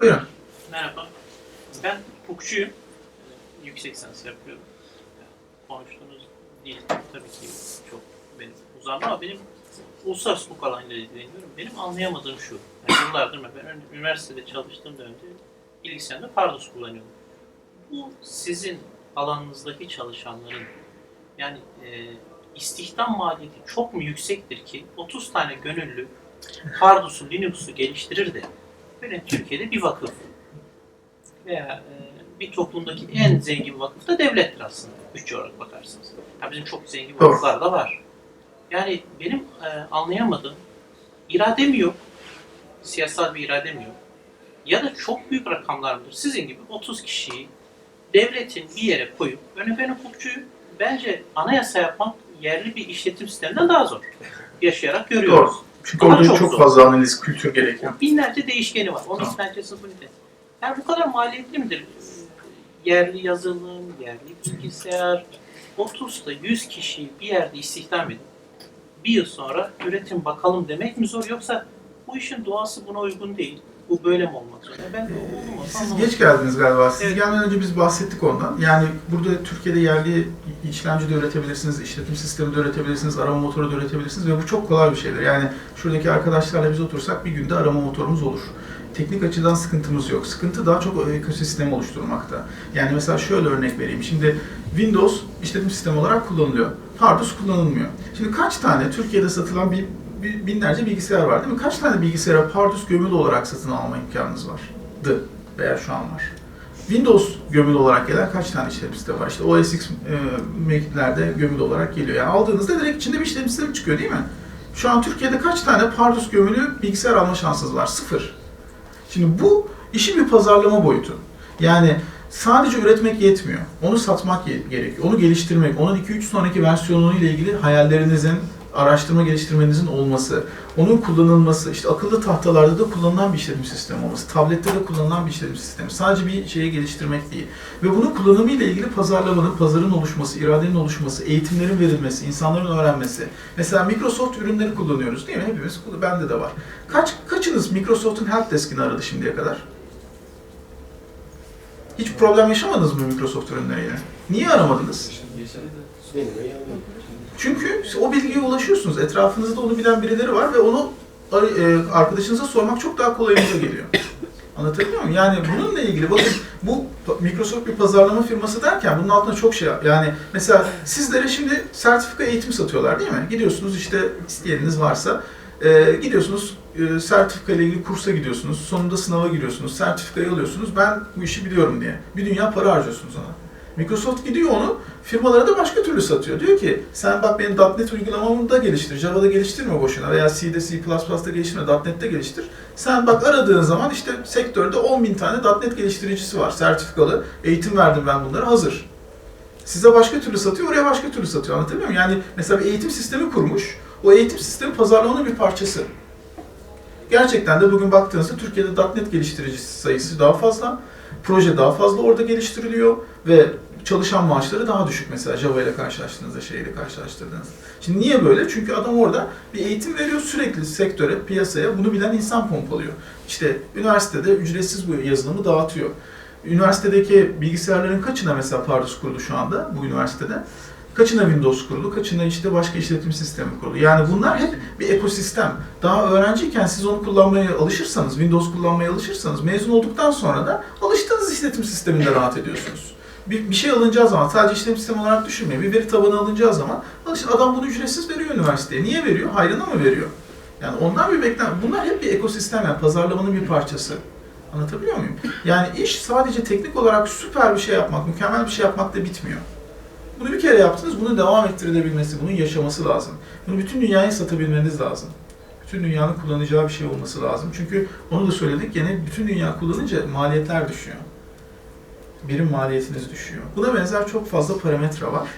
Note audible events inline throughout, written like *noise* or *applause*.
Buyurun. Merhaba. Ben hukukçuyum. Ee, Yüksek lisans yapıyorum. Konuştuğunuz dil tabii ki çok benim uzağım ama benim uluslararası hukuk alanıyla ilgileniyorum. Benim anlayamadığım şu. Yani yıllardır ben üniversitede çalıştığım dönemde bilgisayarda Pardus kullanıyordum. Bu sizin alanınızdaki çalışanların yani e, istihdam maliyeti çok mu yüksektir ki 30 tane gönüllü Pardus'u, Linux'u geliştirir de böyle Türkiye'de bir vakıf veya e, bir toplumdaki en zengin vakıf da devlettir aslında. Bütçe olarak bakarsanız. Ya bizim çok zengin vakıflar da var. Yani benim e, anlayamadığım irade mi yok? Siyasal bir irade mi yok? Ya da çok büyük rakamlar mıdır? Sizin gibi 30 kişiyi devletin bir yere koyup, ben hukukçuyum, bence anayasa yapmak yerli bir işletim sisteminden daha zor. *laughs* Yaşayarak görüyoruz. Doğru. Çünkü Ama orada çok çok, zor. fazla analiz, kültür gerekiyor. Binlerce değişkeni var. Onun Tamam. binlerce sınıfı Yani bu kadar maliyetli midir? Yerli yazılım, yerli bilgisayar, 30 da 100 kişiyi bir yerde istihdam edip bir yıl sonra üretim bakalım demek mi zor yoksa bu işin doğası buna uygun değil. Bu böyle mi olmak zorunda? Ben de olmaz. Siz anlamadım. geç geldiniz galiba. Siz Evet. gelmeden önce biz bahsettik ondan. Yani burada Türkiye'de yerli işlemci de üretebilirsiniz, işletim sistemi de üretebilirsiniz, arama motoru da üretebilirsiniz ve bu çok kolay bir şeydir. Yani şuradaki arkadaşlarla biz otursak bir günde arama motorumuz olur. Teknik açıdan sıkıntımız yok. Sıkıntı daha çok o ekosistemi oluşturmakta. Yani mesela şöyle örnek vereyim. Şimdi Windows işletim sistemi olarak kullanılıyor. Pardus kullanılmıyor. Şimdi kaç tane Türkiye'de satılan bir binlerce bilgisayar var değil mi? Kaç tane bilgisayara Pardus gömülü olarak satın alma imkanınız var? Dı veya şu an var. Windows gömülü olarak gelen kaç tane işletim sistemi var? İşte OS X e, Mac'lerde gömülü olarak geliyor. Yani aldığınızda direkt içinde bir işletim sistemi çıkıyor değil mi? Şu an Türkiye'de kaç tane Pardus gömülü bilgisayar alma şansınız var? Sıfır. Şimdi bu işin bir pazarlama boyutu. Yani sadece üretmek yetmiyor. Onu satmak gerekiyor. Onu geliştirmek, onun 2-3 sonraki versiyonu ile ilgili hayallerinizin, araştırma geliştirmenizin olması, onun kullanılması, işte akıllı tahtalarda da kullanılan bir işletim sistemi olması, tablette de kullanılan bir işletim sistemi. Sadece bir şeyi geliştirmek değil. Ve bunun kullanımı ile ilgili pazarlamanın, pazarın oluşması, iradenin oluşması, eğitimlerin verilmesi, insanların öğrenmesi. Mesela Microsoft ürünleri kullanıyoruz değil mi? Hepimiz, bende de var. Kaç, kaçınız Microsoft'un helpdesk'ini aradı şimdiye kadar? Hiç problem yaşamadınız mı Microsoft ürünleriyle? Niye aramadınız? Çünkü o bilgiye ulaşıyorsunuz. Etrafınızda onu bilen birileri var ve onu e, arkadaşınıza sormak çok daha kolayınıza geliyor. Anlatabiliyor muyum? Yani bununla ilgili bakın bu Microsoft bir pazarlama firması derken bunun altında çok şey yani mesela sizlere şimdi sertifika eğitimi satıyorlar değil mi? Gidiyorsunuz işte isteyeniniz varsa e, gidiyorsunuz e, sertifika ile ilgili kursa gidiyorsunuz. Sonunda sınava giriyorsunuz. Sertifikayı alıyorsunuz. Ben bu işi biliyorum diye. Bir dünya para harcıyorsunuz ona. Microsoft gidiyor onu firmalara da başka türlü satıyor. Diyor ki sen bak benim .NET uygulamamı da geliştir. Java'da geliştirme boşuna veya C'de C++'da geliştirme, .NET'te geliştir. Sen bak aradığın zaman işte sektörde 10 bin tane .NET geliştiricisi var. Sertifikalı. Eğitim verdim ben bunları hazır. Size başka türlü satıyor, oraya başka türlü satıyor. Anlatabiliyor muyum? Yani mesela bir eğitim sistemi kurmuş. O eğitim sistemi pazarlamanın bir parçası. Gerçekten de bugün baktığınızda Türkiye'de .NET geliştiricisi sayısı daha fazla. Proje daha fazla orada geliştiriliyor ve çalışan maaşları daha düşük mesela Java ile karşılaştığınızda, şeyle karşılaştırdığınızda. Şimdi niye böyle? Çünkü adam orada bir eğitim veriyor sürekli sektöre, piyasaya bunu bilen insan pompalıyor. İşte üniversitede ücretsiz bu yazılımı dağıtıyor. Üniversitedeki bilgisayarların kaçına mesela Pardus kurulu şu anda bu üniversitede? Kaçına Windows kurulu, kaçına işte başka işletim sistemi kurulu. Yani bunlar hep bir ekosistem. Daha öğrenciyken siz onu kullanmaya alışırsanız, Windows kullanmaya alışırsanız mezun olduktan sonra da alıştığınız işletim sisteminde rahat ediyorsunuz. Bir, bir şey alınacağı zaman sadece işletim sistemi olarak düşünmeyin. Bir veri tabanı alınacağı zaman alışın adam bunu ücretsiz veriyor üniversiteye. Niye veriyor? Hayrına mı veriyor? Yani ondan bir beklen. Bunlar hep bir ekosistem yani pazarlamanın bir parçası. Anlatabiliyor muyum? Yani iş sadece teknik olarak süper bir şey yapmak, mükemmel bir şey yapmakla bitmiyor. Bunu bir kere yaptınız, bunu devam ettirilebilmesi, bunun yaşaması lazım. Bunu bütün dünyaya satabilmeniz lazım. Bütün dünyanın kullanacağı bir şey olması lazım. Çünkü onu da söyledik, gene bütün dünya kullanınca maliyetler düşüyor. Birim maliyetiniz düşüyor. Buna benzer çok fazla parametre var.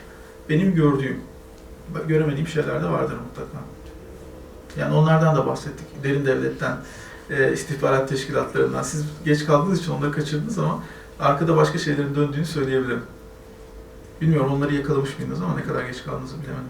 Benim gördüğüm, göremediğim şeyler de vardır mutlaka. Yani onlardan da bahsettik. Derin devletten, e, istihbarat teşkilatlarından. Siz geç kaldığınız için onları kaçırdınız ama arkada başka şeylerin döndüğünü söyleyebilirim. Bilmiyorum onları yakalamış mıydınız ama ne kadar geç kaldığınızı bilemedim.